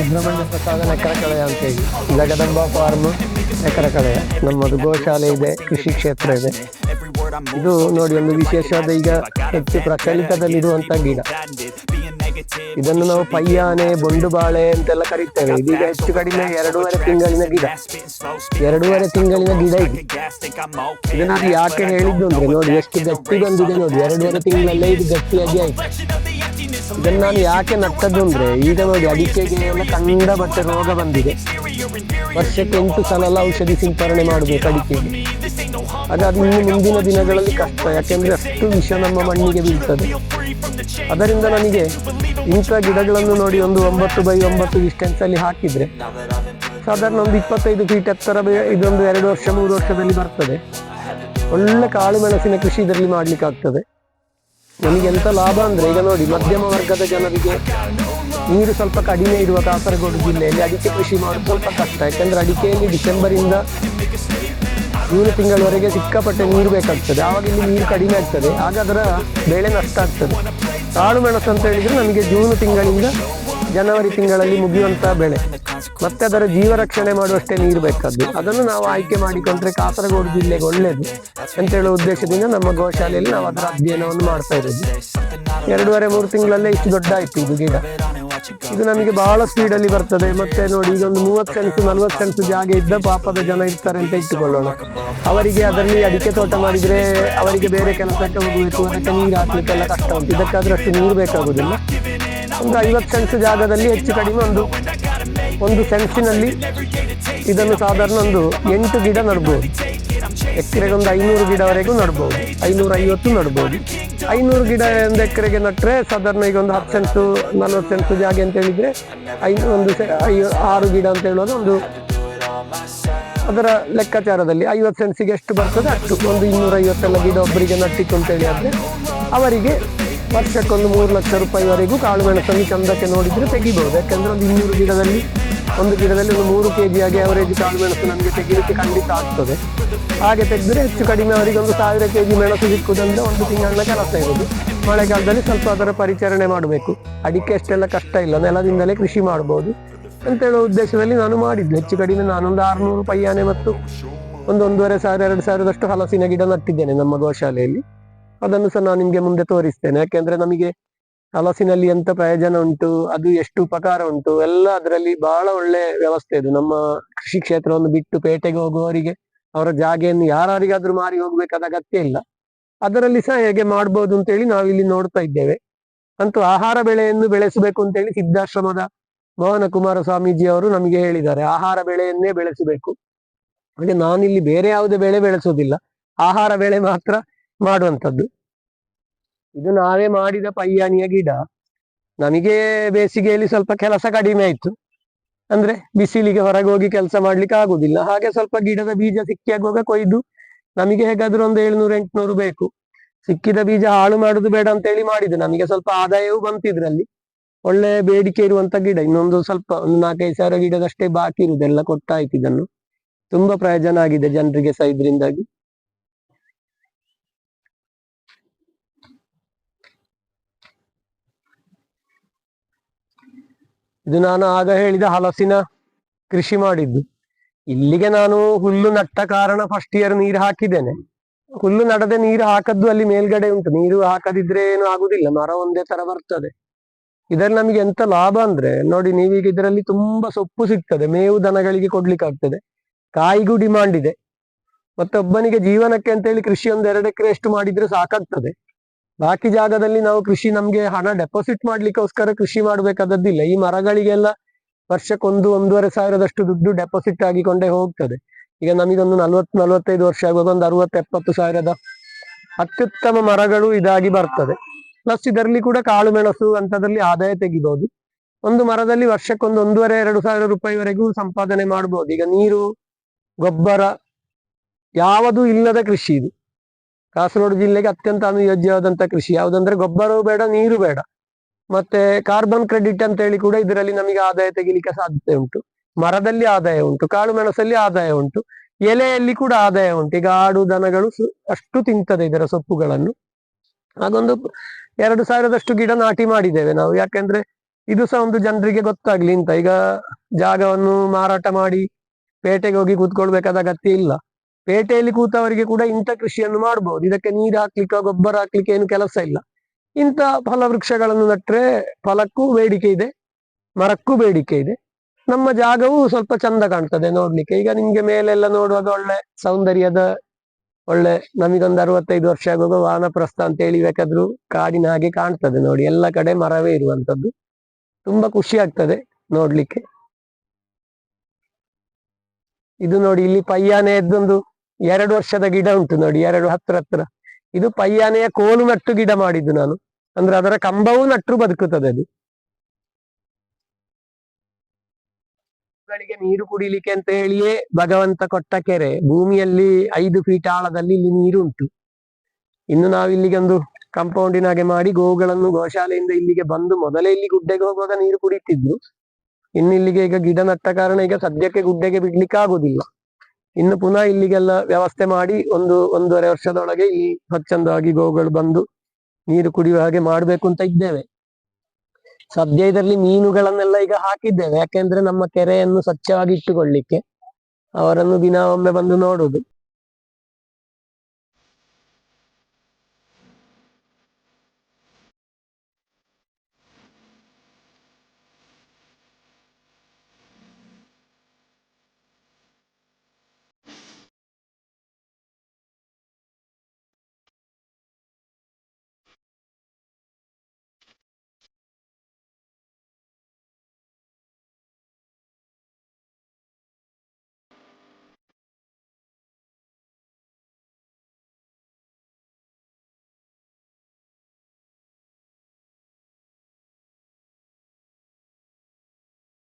ಸುಬ್ರಹ್ಮಣ್ಯ ಪ್ರಸಾದ ನೆಕ್ಕರಕಳೆಯ ಅಂತೇಳಿ ಜಗದಂಬ ಫಾರ್ಮ್ ನೆಕ್ಕರಕಳೆಯ ನಮ್ಮದು ಗೋಶಾಲೆ ಇದೆ, ಕೃಷಿ ಕ್ಷೇತ್ರ ಇದೆ. ಇದು ನೋಡಿ ಒಂದು ವಿಶೇಷವಾದ ಈಗ ಹೆಚ್ಚು ಪ್ರಚಲಿತದಲ್ಲಿರುವಂತ ಗಿಡ. ಇದನ್ನು ನಾವು ಪಯ್ಯಾನೆ ಬೊಂಡು ಬಾಳೆ ಅಂತೆಲ್ಲ ಕರೀತೇವೆ ಇದೀಗ ಹೆಚ್ಚು ಕಡಿಮೆ ಎರಡೂವರೆ ತಿಂಗಳಿನ ಗಿಡ ಎರಡೂವರೆ ತಿಂಗಳಿನ ಗಿಡ ಇದು ಇದನ್ನು ಯಾಕೆ ಹೇಳಿದ್ದು ಅಂದ್ರೆ ನೋಡಿ ಎಷ್ಟು ಗಟ್ಟಿ ಬಂದಿದೆ ನೋಡಿ ಎರಡೂವರೆ ತಿಂಗಳಲ್ಲೇ ಇದು ಗಟ್ಟಿಯಾಗಿ ಆಯ್ತು ಇದನ್ನ ನಾನು ಯಾಕೆ ನಟ್ಟದ್ದು ಅಂದ್ರೆ ಈಗ ನೋಡಿ ಅಡಿಕೆಗೆ ಎಲ್ಲ ಕಂಡ ಬಟ್ಟೆ ರೋಗ ಬಂದಿದೆ ವರ್ಷಕ್ಕೆ ಎಂಟು ಸಲ ಎಲ್ಲ ಔಷಧಿ ಸಿಂಪರಣೆ ಮಾಡಬೇಕು ಅಡಿಕೆಗೆ hum ಅದು ಅದು ಇನ್ನು ಮುಂದಿನ ದಿನಗಳಲ್ಲಿ ಕಷ್ಟ ಯಾಕೆಂದ್ರೆ ಅಷ್ಟು ವಿಷ ನಮ್ಮ ಮಣ್ಣಿಗೆ ಬೀಳ್ತದೆ ಅದರಿಂದ ನನಗೆ ಇಂಥ ಗಿಡಗಳನ್ನು ನೋಡಿ ಒಂದು ಒಂಬತ್ತು ಬೈ ಒಂಬತ್ತು ಡಿಸ್ಟೆನ್ಸ್ ಹಾಕಿದರೆ ಸಾಧಾರಣ ಒಂದು ಇಪ್ಪತ್ತೈದು ಫೀಟ್ ಎತ್ತರ ಇದೊಂದು ಎರಡು ವರ್ಷ, ಮೂರು ವರ್ಷದಲ್ಲಿ ಬರ್ತದೆ. ಒಳ್ಳೆ ಕಾಳು ಮೆಣಸಿನ ಕೃಷಿ ಇದರಲ್ಲಿ ಮಾಡ್ಲಿಕ್ಕೆ ಆಗ್ತದೆ ನಮಗೆ ಎಂತ ಲಾಭ ಅಂದ್ರೆ, ಈಗ ನೋಡಿ ಮಧ್ಯಮ ವರ್ಗದ ಜನರಿಗೆ ನೀರು ಸ್ವಲ್ಪ ಕಡಿಮೆ ಇರುವ ಕಾಸರಗೋಡು ಜಿಲ್ಲೆಯಲ್ಲಿ ಅಡಿಕೆ ಕೃಷಿ ಮಾಡೋದು ಸ್ವಲ್ಪ ಕಷ್ಟ. ಯಾಕಂದ್ರೆ ಅಡಿಕೆಯಲ್ಲಿ ಡಿಸೆಂಬರ್ ಇಂದ ಜೂನ್ ತಿಂಗಳವರೆಗೆ ಸಿಕ್ಕಾಪಟ್ಟೆ ನೀರು ಬೇಕಾಗ್ತದೆ. ಆವಾಗ ಇಲ್ಲಿ ನೀರು ಕಡಿಮೆ ಆಗ್ತದೆ. ಆಗ ಅದರ ಬೆಳೆ ನಷ್ಟ ಆಗ್ತದೆ. ಕಾಳು ಮೆಣಸು ಅಂತ ಹೇಳಿದ್ರೆ ನಮಗೆ ಜೂನ್ ತಿಂಗಳಿಂದ ಜನವರಿ ತಿಂಗಳಲ್ಲಿ ಮುಗಿಯುವಂತ ಬೆಳೆ. ಮತ್ತೆ ಅದರ ಜೀವ ರಕ್ಷಣೆ ಮಾಡುವಷ್ಟೇ ನೀರು ಬೇಕಾದ್ದು. ಅದನ್ನು ನಾವು ಆಯ್ಕೆ ಮಾಡಿಕೊಂಡ್ರೆ ಕಾಸರಗೋಡು ಜಿಲ್ಲೆಗೆ ಒಳ್ಳೆಯದು ಅಂತ ಹೇಳುವ ಉದ್ದೇಶದಿಂದ ನಮ್ಮ ಗೋಶಾಲೆಯಲ್ಲಿ ನಾವು ಅದರ ಅಧ್ಯಯನವನ್ನು ಮಾಡ್ತಾ ಇರೋದು ಎರಡೂವರೆ, ಮೂರು ತಿಂಗಳಲ್ಲೇ ಇಷ್ಟು ದೊಡ್ಡ ಆಯ್ತು ಇದು ಗಿಡ. ಇದು ನಮಗೆ ಬಹಳ ಸ್ಪೀಡ್ ಅಲ್ಲಿ ಬರ್ತದೆ. ಮತ್ತೆ ನೋಡಿ ಈಗ ಒಂದು ಮೂವತ್ತು ಸೆನ್ಸ್ ನಲ್ವತ್ತು ಸೆನ್ಸ್ ಜಾಗ ಇದ್ದ ಪಾಪದ ಜನ ಇರ್ತಾರೆ ಅಂತ ಇಟ್ಟುಕೊಳ್ಳೋಣ. ಅವರಿಗೆ ಅದರಲ್ಲಿ ಅಡಿಕೆ ತೋಟ ಮಾಡಿದ್ರೆ ಅವರಿಗೆ ಬೇರೆ ಕೆಲಸಕ್ಕೆ ಹೋಗಬೇಕು, ಅದಕ್ಕೆ ನೀರು ಹಾಕ್ಲಿಕ್ಕೆಲ್ಲ ಕಷ್ಟ ಉಂಟು. ಇದಕ್ಕಾದ್ರೂ ಅಷ್ಟು ನೀರು ಬೇಕಾಗುದಿಲ್ಲ. ಒಂದು ಐವತ್ತು ಸೆನ್ಸ್ ಜಾಗದಲ್ಲಿ ಹೆಚ್ಚು ಕಡಿಮೆ ಒಂದು ಒಂದು ಸೆನ್ಸಿನಲ್ಲಿ ಇದನ್ನು ಸಾಧಾರಣ ಒಂದು ಎಂಟು ಗಿಡ ನಡ್ಬೋದು. ಎಕರೆಗೆ ಒಂದು ಐನೂರು ಗಿಡವರೆಗೂ ನಡ್ಬೋದು. ಐನೂರ ಐವತ್ತು ನಡ್ಬೋದು. ಐನೂರು ಗಿಡ ಒಂದು ಎಕರೆಗೆ ನಟ್ಟರೆ ಸಾಧಾರಣ ಈಗ ಒಂದು ಹತ್ತು ಸೆನ್ಸು ನಲ್ವತ್ತು ಸೆನ್ಸು ಜಾಗ ಅಂತ ಹೇಳಿದರೆ ಐ ಒಂದು ಸೆ- ಐ- ಆರು ಗಿಡ ಅಂತ ಹೇಳೋದು ಒಂದು ಅದರ ಲೆಕ್ಕಾಚಾರದಲ್ಲಿ ಐವತ್ತು ಸೆಂಟ್ಸಿಗೆ ಎಷ್ಟು ಬರ್ತದೆ ಅಷ್ಟು. ಒಂದು ಇನ್ನೂರ ಐವತ್ತೆಲ್ಲ ಗಿಡ ಒಬ್ಬರಿಗೆ ನಟ್ಟಿತ್ತು ಅಂತ ಹೇಳಿ ಆದ್ರೆ ಅವರಿಗೆ ವರ್ಷಕ್ಕೊಂದು ಮೂರು ಲಕ್ಷ ರೂಪಾಯಿವರೆಗೂ ಕಾಳು ಮೆಣಸನ್ನು ಚಂದಕ್ಕೆ ನೋಡಿದರೆ ತೆಗಿಬೋದು. ಯಾಕೆಂದರೆ ಒಂದು ಇನ್ನೂರು ಗಿಡದಲ್ಲಿ, ಒಂದು ಗಿಡದಲ್ಲಿ ಒಂದು ಮೂರು ಕೆ ಜಿಯಾಗಿ ಅವರೇಜ್ ಕಾಳು ಮೆಣಸು ನಮಗೆ ತೆಗಿಲಿಕ್ಕೆ ಖಂಡಿತ ಆಗ್ತದೆ. ಹಾಗೆ ತೆಗೆದ್ರೆ ಹೆಚ್ಚು ಕಡಿಮೆ ಅವರಿಗೆ ಒಂದು ಸಾವಿರ ಕೆ ಜಿ ಮೆಣಸು ಸಿಕ್ಕುದಂದ್ರೆ ಒಂದು ತಿಂಗಳ ಕೆಲಸ ಇರೋದು. ಮಳೆಗಾಲದಲ್ಲಿ ಸ್ವಲ್ಪ ಅದರ ಪರಿಚರಣೆ ಮಾಡಬೇಕು. ಅಡಿಕೆ ಅಷ್ಟೆಲ್ಲ ಕಷ್ಟ ಇಲ್ಲ. ನೆಲದಿಂದಲೇ ಕೃಷಿ ಮಾಡಬಹುದು ಅಂತ ಹೇಳುವ ಉದ್ದೇಶದಲ್ಲಿ ನಾನು ಮಾಡಿದ್ದೆ. ಹೆಚ್ಚು ಕಡಿಮೆ ನಾನೊಂದು ಆರುನೂರು ಪೈಯಾನೆ ಮತ್ತು ಒಂದು ಒಂದೂವರೆ ಸಾವಿರ, ಎರಡು ಸಾವಿರದಷ್ಟು ಹಲಸಿನ ಗಿಡ ನಟ್ಟಿದ್ದೇನೆ ನಮ್ಮ ಗೋಶಾಲೆಯಲ್ಲಿ. ಅದನ್ನು ಸಹ ನಾನು ನಿಮಗೆ ಮುಂದೆ ತೋರಿಸ್ತೇನೆ. ಯಾಕೆಂದ್ರೆ ನಮಗೆ ಹಲಸಿನಲ್ಲಿ ಎಂತ ಪ್ರಯೋಜನ ಉಂಟು, ಅದು ಎಷ್ಟು ಉಪಕಾರ ಉಂಟು, ಎಲ್ಲ ಅದರಲ್ಲಿ ಬಹಳ ಒಳ್ಳೆ ವ್ಯವಸ್ಥೆ ಇದು. ನಮ್ಮ ಕೃಷಿ ಕ್ಷೇತ್ರವನ್ನು ಬಿಟ್ಟು ಪೇಟೆಗೆ ಹೋಗುವವರಿಗೆ ಅವರ ಜಾಗೆಯನ್ನು ಯಾರಿಗಾದ್ರೂ ಮಾರಿ ಹೋಗ್ಬೇಕಾದ ಅಗತ್ಯ ಇಲ್ಲ. ಅದರಲ್ಲಿ ಸಹ ಹೇಗೆ ಮಾಡ್ಬೋದು ಅಂತೇಳಿ ನಾವು ಇಲ್ಲಿ ನೋಡ್ತಾ ಇದ್ದೇವೆ. ಅಂತೂ ಆಹಾರ ಬೆಳೆಯನ್ನು ಬೆಳೆಸಬೇಕು ಅಂತೇಳಿ ಸಿದ್ಧಾಶ್ರಮದ ಮೋಹನ ಕುಮಾರ ಸ್ವಾಮೀಜಿ ಅವರು ನಮಗೆ ಹೇಳಿದ್ದಾರೆ. ಆಹಾರ ಬೆಳೆಯನ್ನೇ ಬೆಳೆಸಬೇಕು. ಹಾಗೆ ನಾನಿಲ್ಲಿ ಬೇರೆ ಯಾವುದೇ ಬೆಳೆ ಬೆಳೆಸೋದಿಲ್ಲ. ಆಹಾರ ಬೆಳೆ ಮಾತ್ರ ಮಾಡುವಂಥದ್ದು. ಇದು ನಾವೇ ಮಾಡಿದ ಪಯ್ಯಾನಿಯ ಗಿಡ. ನಮಗೆ ಬೇಸಿಗೆಯಲ್ಲಿ ಸ್ವಲ್ಪ ಕೆಲಸ ಕಡಿಮೆ ಆಯ್ತು. ಅಂದ್ರೆ ಬಿಸಿಲಿಗೆ ಹೊರಗೆ ಹೋಗಿ ಕೆಲಸ ಮಾಡ್ಲಿಕ್ಕೆ ಆಗುದಿಲ್ಲ. ಹಾಗೆ ಸ್ವಲ್ಪ ಗಿಡದ ಬೀಜ ಸಿಕ್ಕಿ ಆಗುವಾಗ ಕೊಯ್ದು ನಮಗೆ ಹೇಗಾದ್ರೂ ಒಂದು ಏಳ್ನೂರು, ಎಂಟ್ನೂರು ಬೇಕು. ಸಿಕ್ಕಿದ ಬೀಜ ಹಾಳು ಮಾಡುದು ಬೇಡ ಅಂತ ಹೇಳಿ ಮಾಡಿದ್ದು. ನಮಗೆ ಸ್ವಲ್ಪ ಆದಾಯವೂ ಬಂತಿದ್ರಲ್ಲಿ ಒಳ್ಳೆ ಬೇಡಿಕೆ ಇರುವಂತ ಗಿಡ. ಇನ್ನೊಂದು ಸ್ವಲ್ಪ ಒಂದು ನಾಲ್ಕೈದು ಸಾವಿರ ಗಿಡದಷ್ಟೇ ಬಾಕಿ ಇರುದೆಲ್ಲ ಕೊಟ್ಟಾಯ್ತು ಇದನ್ನು. ತುಂಬಾ ಪ್ರಯೋಜನ ಆಗಿದೆ ಜನರಿಗೆ ಸಹ ಇದರಿಂದಾಗಿ. ಇದು ನಾನು ಆಗ ಹೇಳಿದ ಹಲಸಿನ ಕೃಷಿ ಮಾಡಿದ್ದು. ಇಲ್ಲಿಗೆ ನಾನು ಹುಲ್ಲು ನಟ್ಟ ಕಾರಣ ಫಸ್ಟ್ ಇಯರ್ ನೀರು ಹಾಕಿದ್ದೇನೆ. ಹುಲ್ಲು ನಡದೆ ನೀರು ಹಾಕದ್ದು ಅಲ್ಲಿ ಮೇಲ್ಗಡೆ ಉಂಟು. ನೀರು ಹಾಕದಿದ್ರೆ ಏನು ಆಗುದಿಲ್ಲ. ಮರ ಒಂದೇ ತರ ಬರ್ತದೆ. ಇದರಲ್ಲಿ ನಮಗೆ ಎಂತ ಲಾಭ ಅಂದ್ರೆ, ನೋಡಿ ನೀವೀಗ ಇದರಲ್ಲಿ ತುಂಬಾ ಸೊಪ್ಪು ಸಿಗ್ತದೆ. ಮೇವು ದನಗಳಿಗೆ ಕೊಡ್ಲಿಕ್ಕೆ ಆಗ್ತದೆ. ಕಾಯಿಗೂ ಡಿಮಾಂಡ್ ಇದೆ. ಮತ್ತೊಬ್ಬನಿಗೆ ಜೀವನಕ್ಕೆ ಅಂತ ಹೇಳಿ ಕೃಷಿ ಒಂದು ಎರಡು ಎಕರೆ ಎಷ್ಟು ಮಾಡಿದ್ರೆ ಸಾಕಾಗ್ತದೆ. ಬಾಕಿ ಜಾಗದಲ್ಲಿ ನಾವು ಕೃಷಿ ನಮ್ಗೆ ಹಣ ಡೆಪಾಸಿಟ್ ಮಾಡ್ಲಿಕ್ಕೋಸ್ಕರ ಕೃಷಿ ಮಾಡ್ಬೇಕಾದದ್ದಿಲ್ಲ. ಈ ಮರಗಳಿಗೆಲ್ಲ ವರ್ಷಕ್ಕೊಂದು ಒಂದೂವರೆ ಸಾವಿರದಷ್ಟು ದುಡ್ಡು ಡೆಪಾಸಿಟ್ ಆಗಿಕೊಂಡೇ ಹೋಗ್ತದೆ. ಈಗ ನಮಗೊಂದು ನಲ್ವತ್, ನಲ್ವತ್ತೈದು ವರ್ಷ ಆಗುವಾಗ ಒಂದು ಅರವತ್ತು ಎಪ್ಪತ್ತು ಸಾವಿರದ ಅತ್ಯುತ್ತಮ ಮರಗಳು ಇದಾಗಿ ಬರ್ತದೆ. ಪ್ಲಸ್ ಇದರಲ್ಲಿ ಕೂಡ ಕಾಳು ಮೆಣಸು ಅಂತದ್ರಲ್ಲಿ ಆದಾಯ ತೆಗಿಬಹುದು ಒಂದು ಮರದಲ್ಲಿ ವರ್ಷಕ್ಕೊಂದು ಒಂದೂವರೆ, ಎರಡು ಸಾವಿರ ರೂಪಾಯಿವರೆಗೂ ಸಂಪಾದನೆ ಮಾಡಬಹುದು ಈಗ ನೀರು, ಗೊಬ್ಬರ, ಯಾವುದು ಇಲ್ಲದ ಕೃಷಿ ಇದು. ಕಾಸರಗೋಡು ಜಿಲ್ಲೆಗೆ ಅತ್ಯಂತ ಅನುಯೋಜ್ಯವಾದಂತ ಕೃಷಿ. ಯಾವುದಂದ್ರೆ ಗೊಬ್ಬರವೂ ಬೇಡ, ನೀರು ಬೇಡ. ಮತ್ತೆ ಕಾರ್ಬನ್ ಕ್ರೆಡಿಟ್ ಅಂತ ಹೇಳಿ ಕೂಡ ಇದರಲ್ಲಿ ನಮಗೆ ಆದಾಯ ತೆಗಿಲಿಕ್ಕೆ ಸಾಧ್ಯತೆ ಉಂಟು. ಮರದಲ್ಲಿ ಆದಾಯ ಉಂಟು, ಕಾಳು ಮೆಣಸಲ್ಲಿ ಆದಾಯ ಉಂಟು, ಎಲೆಯಲ್ಲಿ ಕೂಡ ಆದಾಯ ಉಂಟು. ಈಗ ಆಡು ದನಗಳು ಅಷ್ಟು ತಿಂತದೆ ಇದರ ಸೊಪ್ಪುಗಳನ್ನು. ಹಾಗೊಂದು ಎರಡು ಸಾವಿರದಷ್ಟು ಗಿಡ ನಾಟಿ ಮಾಡಿದ್ದೇವೆ ನಾವು. ಯಾಕೆಂದ್ರೆ ಇದು ಸಹ ಒಂದು ಜನರಿಗೆ ಗೊತ್ತಾಗ್ಲಿ ಅಂತ. ಈಗ ಜಾಗವನ್ನು ಮಾರಾಟ ಮಾಡಿ, ಪೇಟೆಗೆ ಹೋಗಿ ಕೂತ್ಕೊಳ್ಬೇಕಾದ ಅಗತ್ಯ ಇಲ್ಲ. ಪೇಟೆಯಲ್ಲಿ ಕೂತವರಿಗೆ ಕೂಡ ಇಂಥ ಕೃಷಿಯನ್ನು ಮಾಡಬಹುದು ಇದಕ್ಕೆ ನೀರು ಹಾಕ್ಲಿಕ್ಕೆ, ಗೊಬ್ಬರ ಹಾಕ್ಲಿಕ್ಕೆ ಏನು ಕೆಲಸ ಇಲ್ಲ. ಇಂಥ ಫಲವೃಕ್ಷಗಳನ್ನು ನಟ್ರೆ ಫಲಕ್ಕೂ ಬೇಡಿಕೆ ಇದೆ, ಮರಕ್ಕೂ ಬೇಡಿಕೆ ಇದೆ. ನಮ್ಮ ಜಾಗವು ಸ್ವಲ್ಪ ಚಂದ ಕಾಣ್ತದೆ ನೋಡ್ಲಿಕ್ಕೆ. ಈಗ ನಿಮ್ಗೆ ಮೇಲೆಲ್ಲ ನೋಡುವಾಗ ಒಳ್ಳೆ ಸೌಂದರ್ಯದ, ಒಳ್ಳೆ ನಮಗೊಂದು ಅರವತ್ತೈದು ವರ್ಷ ಆಗುವಾಗ ವಾನಪ್ರಸ್ಥ ಅಂತ ಹೇಳಿ ಬೇಕಾದ್ರೂ ಕಾಡಿನ ಹಾಗೆ ಕಾಣ್ತದೆ ನೋಡಿ. ಎಲ್ಲ ಕಡೆ ಮರವೇ ಇರುವಂತದ್ದು ತುಂಬಾ ಖುಷಿ ಆಗ್ತದೆ ನೋಡ್ಲಿಕ್ಕೆ. ಇದು ನೋಡಿ, ಇಲ್ಲಿ ಪಯ್ಯಾನೆಯದ್ದೊಂದು ಎರಡು ವರ್ಷದ ಗಿಡ ಉಂಟು ನೋಡಿ, ಎರಡು ಹತ್ರ ಹತ್ರ. ಇದು ಪಯ್ಯಾನೆಯ ಕೋಲು ನಟ್ಟು ಗಿಡ ಮಾಡಿದ್ದು ನಾನು. ಅಂದ್ರೆ ಅದರ ಕಂಬವೂ ನಟ್ಟು ಬದುಕುತ್ತದೆ ಅದು. ನೀರು ಕುಡಿಲಿಕ್ಕೆ ಅಂತ ಹೇಳಿಯೇ ಭಗವಂತ ಕೊಟ್ಟ ಕೆರೆ. ಭೂಮಿಯಲ್ಲಿ ಐದು ಫೀಟ್ ಆಳದಲ್ಲಿ ಇಲ್ಲಿ ನೀರು ಉಂಟು ಇನ್ನು ನಾವು ಇಲ್ಲಿಗೆ ಒಂದು ಕಾಂಪೌಂಡಿನ ಹಾಗೆ ಮಾಡಿ ಗೋವುಗಳನ್ನು ಗೋಶಾಲೆಯಿಂದ ಇಲ್ಲಿಗೆ ಬಂದು ಮೊದಲೇ ಇಲ್ಲಿ ಗುಡ್ಡೆಗೆ ಹೋಗುವಾಗ ನೀರು ಕುಡಿತಿದ್ರು. ಇನ್ನು ಇಲ್ಲಿಗೆ ಈಗ ಗಿಡ ನಟ್ಟ ಕಾರಣ ಈಗ ಸದ್ಯಕ್ಕೆ ಗುಡ್ಡೆಗೆ ಬಿಡ್ಲಿಕ್ಕೆ ಆಗುದಿಲ್ಲ. ಇನ್ನು ಪುನಃ ಇಲ್ಲಿಗೆಲ್ಲ ವ್ಯವಸ್ಥೆ ಮಾಡಿ ಒಂದು ಒಂದೂವರೆ ವರ್ಷದೊಳಗೆ ಈ ಸ್ವಚ್ಛಂದವಾಗಿ ಗೋವುಗಳು ಬಂದು ನೀರು ಕುಡಿಯುವ ಹಾಗೆ ಮಾಡ್ಬೇಕು ಅಂತ ಇದ್ದೇವೆ. ಸದ್ಯ ಇದರಲ್ಲಿ ಮೀನುಗಳನ್ನೆಲ್ಲ ಈಗ ಹಾಕಿದ್ದೇವೆ. ಯಾಕೆಂದ್ರೆ ನಮ್ಮ ಕೆರೆಯನ್ನು ಸ್ವಚ್ಛವಾಗಿ ಇಟ್ಟುಕೊಳ್ಳಿಕ್ಕೆ ಅವರನ್ನು ದಿನ ಒಮ್ಮೆ ಬಂದು ನೋಡುದು